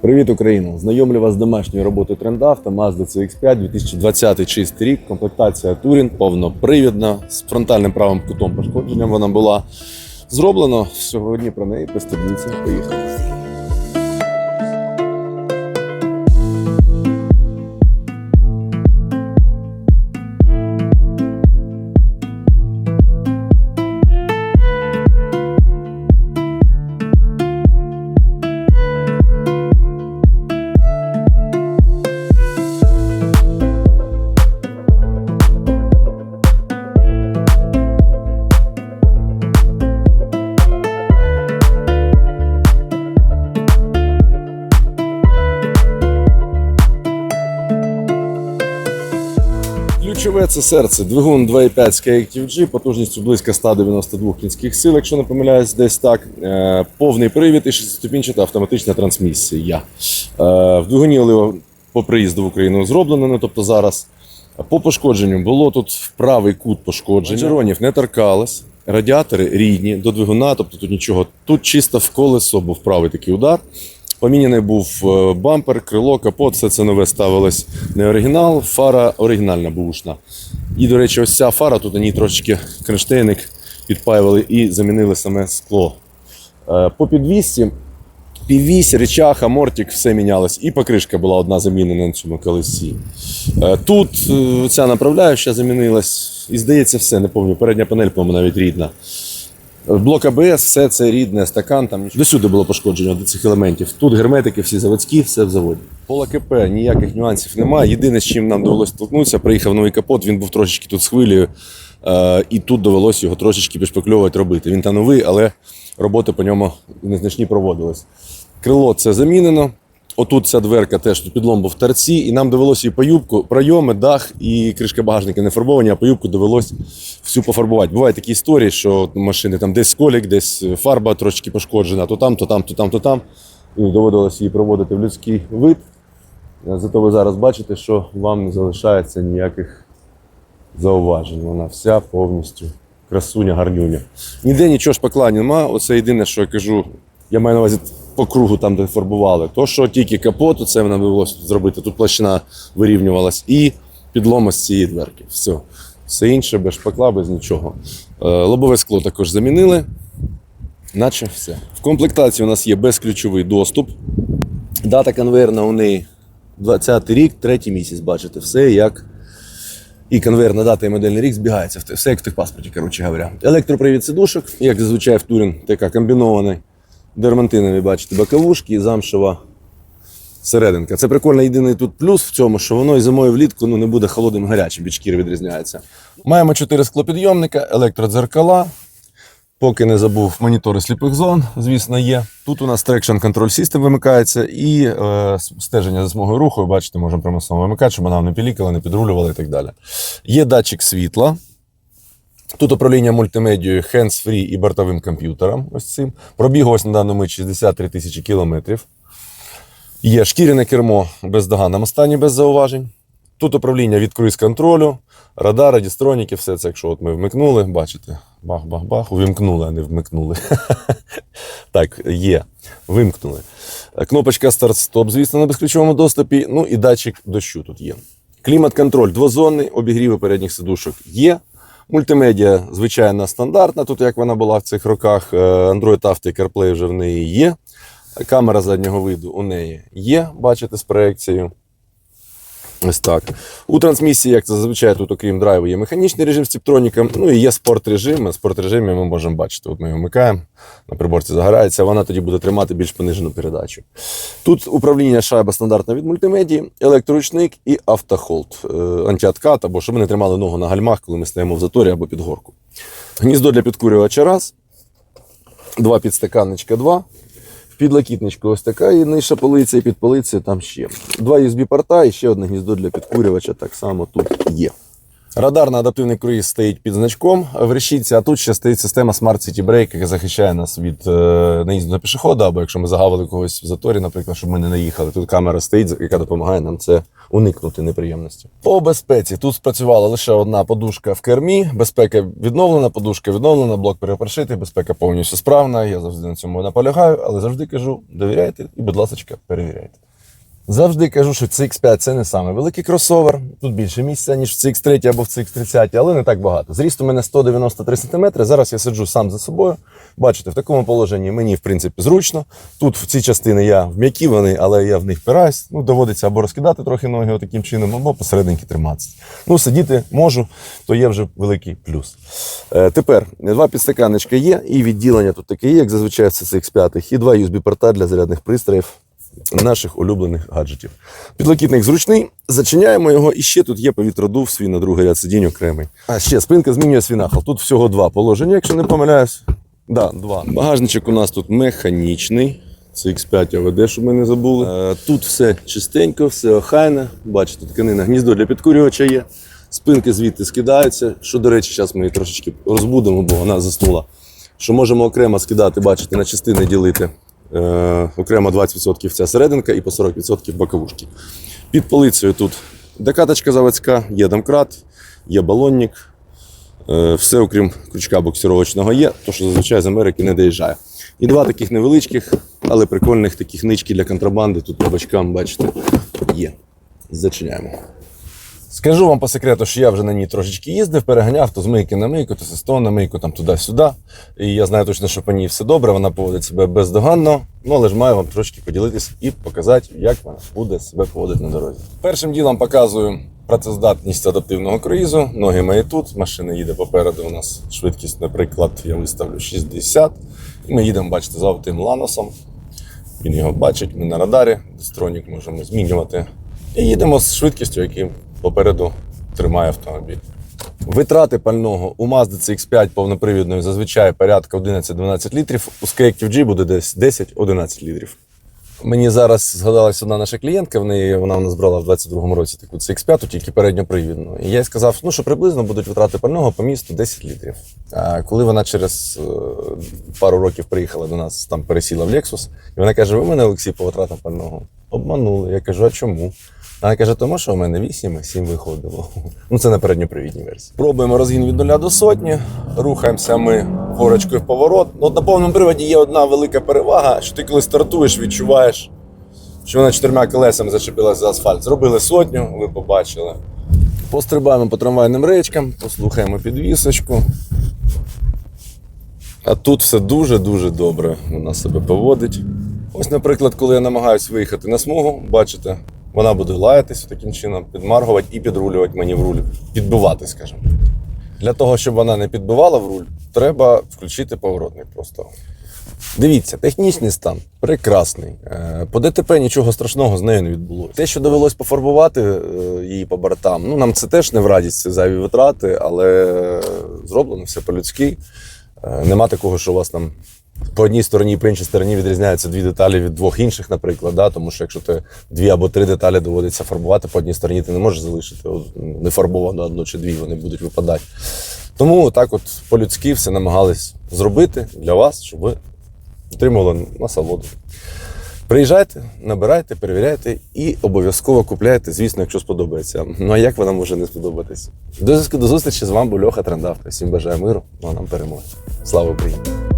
Привіт, Україна! Знайомлю вас з домашньою роботою трендавто Mazda CX-5 2020 чистий рік, комплектація Touring, повнопривідна, з фронтальним правим кутом пошкодженням вона була. зроблена сьогодні про неї пристебніться. Поїхали. Ключове це серце. Двигун 2.5 Skyactiv-G, потужністю близько 192 кінських сил, якщо не помиляюсь, десь так. Е, повний привід і шестиступінчата автоматична трансмісія. Е, в двигуні олива по приїзду в Україну зроблено, ну, тобто зараз. По пошкодженню було тут правий кут пошкодження. Джеронів не торкалось. Радіатори рідні до двигуна, тобто тут нічого. Тут чисто в колесо був правий такий удар. Поміняний був е, бампер, крило, капот, все це нове ставилось не оригінал, фара оригінальна бушна. І, до речі, ось ця фара, тут вони трошечки кронштейник підпаювали і замінили саме скло. Е, По підвісці, піввісь, речах, амортик, все мінялось. І покришка була одна замінена на цьому колесі. Е, Тут ця направляюча замінилась, і здається, все, не пам'ятаю, передня панель, по-моєму, навіть рідна. Блок АБС, все це рідне, стакан, там нічого. Досюди було пошкодження до цих елементів. Тут герметики, всі заводські, все в заводі. По КП ніяких нюансів немає. Єдине, з чим нам довелося столкнутися, приїхав новий капот, він був трошечки тут з хвилею, е, і тут довелося його трошечки підшпакльовувати робити. Він та новий, але роботи по ньому незначні проводились. Крило це замінено. Отут ця дверка теж тут підлом був в торці, і нам довелося і поюбку, пройоми, дах і кришка багажника не фарбовані, а поюбку довелось всю пофарбувати. Бувають такі історії, що машини там десь сколік, десь фарба трошки пошкоджена, то там, то там, то там, то там. І доводилось її проводити в людський вид. Зато ви зараз бачите, що вам не залишається ніяких зауважень. Вона вся повністю красуня, гарнюня. Ніде нічого ж шпакла нема. Оце єдине, що я кажу, я маю на увазі по кругу там, де фарбували. То, що тільки капот, це нам довелося зробити. Тут площина вирівнювалась і підлома з цієї дверки. Все. Все інше без шпакла, без нічого. Е, Лобове скло також замінили. Наче все. В комплектації у нас є безключовий доступ. Дата конвейерна у неї 20 рік, третій місяць, бачите, все як. І конвейерна дата і модельний рік збігається. Все як в техпаспорті, коротше говоря. Електропривід сидушок, як зазвичай в Турін, така комбінований. Дермантинові, бачите, боковушки і замшева серединка. Це прикольно єдиний тут плюс в цьому, що воно і зимою влітку ну, не буде холодним гарячим, від шкіри відрізняється. Маємо 4 склопідйомника, електродзеркала. Поки не забув монітори сліпих зон, звісно, є. Тут у нас Traction Control System вимикається і е, стеження за смугою руху. Бачите, можемо примусово вимикати, щоб вона не пілікала, не підрулювала і так далі. Є датчик світла. Тут управління мультимедією, hands-free і бортовим комп'ютером. Ось цим. Пробіг на даному мить 63 тисячі кілометрів. Є шкіряне кермо в бездоганному стані без зауважень. Тут управління від круїз-контролю, радар, дістроніки, все це, якщо от ми вмикнули, бачите, бах-бах-бах, увімкнули, а не вмикнули. так, є, вимкнули. Кнопочка старт-стоп, звісно, на безключовому доступі. Ну і датчик дощу тут є. Клімат-контроль двозонний, обігріви передніх сидушок є. Мультимедіа, звичайно, стандартна, тут як вона була в цих роках. Е, Android Auto і CarPlay вже в неї є. Камера заднього виду у неї є, бачите, з проекцією. Ось так. У трансмісії, як це зазвичай, тут, окрім драйву, є механічний режим з тіптроніком, ну і є спорт режим. Спорт режимі ми можемо бачити. От ми його вмикаємо, на приборці загорається, вона тоді буде тримати більш понижену передачу. Тут управління шайба стандартне від мультимедії, електроручник і автохолд, е, антиоткат, або щоб ми не тримали ногу на гальмах, коли ми стоїмо в заторі або під горку. Гніздо для підкурювача раз, два підстаканничка два. Підлокітничку ось така, і ниша полиця, і під полицею там ще. Два USB-порта і ще одне гніздо для підкурювача так само тут є. Радар на адаптивний круїз стоїть під значком в решітці, а тут ще стоїть система Smart City Brake, яка захищає нас від е, наїзду на пішохода, або якщо ми загавили когось в заторі, наприклад, щоб ми не наїхали. Тут камера стоїть, яка допомагає нам це уникнути неприємності. По безпеці тут спрацювала лише одна подушка в кермі. Безпека відновлена, подушка відновлена, блок перепрошитий, безпека повністю справна. Я завжди на цьому наполягаю, але завжди кажу: довіряйте і, будь ласка, перевіряйте. Завжди кажу, що CX5 це не саме великий кросовер. Тут більше місця, ніж в CX3 або в CX30, але не так багато. Зріст у мене 193 см. Зараз я сиджу сам за собою. Бачите, в такому положенні мені, в принципі, зручно. Тут в ці частини я в м'які вони, але я в них впираюсь. Ну, доводиться або розкидати трохи ноги таким чином, або посерединки триматися. Ну, сидіти можу, то є вже великий плюс. Е, тепер два підстаканничка є, і відділення тут таке є, як зазвичай в CX5, і два USB-порта для зарядних пристроїв наших улюблених гаджетів. Підлокітник зручний, зачиняємо його, і ще тут є повітродув свій на другий ряд сидінь окремий. А ще спинка змінює свій нахил. Тут всього два положення, якщо не помиляюсь. Да, два. Багажничок у нас тут механічний. Це X5 АВД, щоб ми не забули. Е, Тут все чистенько, все охайне. Бачите, тканина гніздо для підкурювача є. Спинки звідти скидаються. Що, до речі, зараз ми її трошечки розбудемо, бо вона заснула. Що можемо окремо скидати, бачите, на частини ділити. Е, окремо 20% ця серединка і по 40% боковушки. Під полицею тут декаточка заводська, є домкрат, є балонник. Е, Все, окрім крючка буксировочного є, то що зазвичай з Америки не доїжджає. І два таких невеличких, але прикольних таких нички для контрабанди. Тут по бачкам, бачите, є. Зачиняємо. Скажу вам по секрету, що я вже на ній трошечки їздив, переганяв то з мийки на мийку, то з СТО на мийку, там туди-сюди. І я знаю точно, що по ній все добре, вона поводить себе бездоганно. Ну, але ж маю вам трошки поділитись і показати, як вона буде себе поводити на дорозі. Першим ділом показую працездатність адаптивного круїзу. Ноги мої тут, машина їде попереду. У нас швидкість, наприклад, я виставлю 60. І ми їдемо, бачите, за тим ланосом. Він його бачить, ми на радарі, дистронік можемо змінювати. І їдемо з швидкістю, яким попереду тримає автомобіль. Витрати пального у Mazda CX5 повнопривідної зазвичай порядка 11-12 літрів. У Skyactiv G буде десь 10-11 літрів. Мені зараз згадалася одна наша клієнтка, в неї вона в нас брала в 22-му році таку CX5, тільки передньопривідну. І я їй сказав, ну, що приблизно будуть витрати пального по місту 10 літрів. А коли вона через е, пару років приїхала до нас, там пересіла в Lexus, і вона каже: ви мене, Олексій, по витратам пального обманули. Я кажу, а чому? Вона каже, тому що у мене 8 і 7 виходило. Ну, це на передньопривідній версії. Пробуємо розгін від 0 до сотні. Рухаємося ми горочкою в поворот. Ну, от на повному приводі є одна велика перевага, що ти коли стартуєш, відчуваєш, що вона чотирма колесами зачепилася за асфальт. Зробили сотню, ви побачили. Пострибаємо по трамвайним речкам, послухаємо підвісочку. А тут все дуже-дуже добре вона себе поводить. Ось, наприклад, коли я намагаюся виїхати на смугу, бачите, вона буде лаятись таким чином, підмаргувати і підрулювати мені в руль, підбивати, скажімо. Для того, щоб вона не підбивала в руль, треба включити поворотник просто. Дивіться, технічний стан прекрасний. Е, По ДТП нічого страшного з нею не відбулося. Те, що довелось пофарбувати е, її по бортам, ну нам це теж не в радість, це зайві витрати, але зроблено все по-людськи. Е, Нема такого, що у вас там по одній стороні і по іншій стороні відрізняються дві деталі від двох інших, наприклад. Да? Тому що якщо ти дві або три деталі доводиться фарбувати по одній стороні, ти не можеш залишити не фарбовано одну чи дві, вони будуть випадати. Тому так от по-людськи все намагались зробити для вас, щоб ви отримували насолоду. Приїжджайте, набирайте, перевіряйте і обов'язково купляйте, звісно, якщо сподобається. Ну а як вона може не сподобатись? До зв'язку до зустрічі з вами був Льоха Трендавка. Всім бажаю миру, ну а нам перемоги. Слава Україні!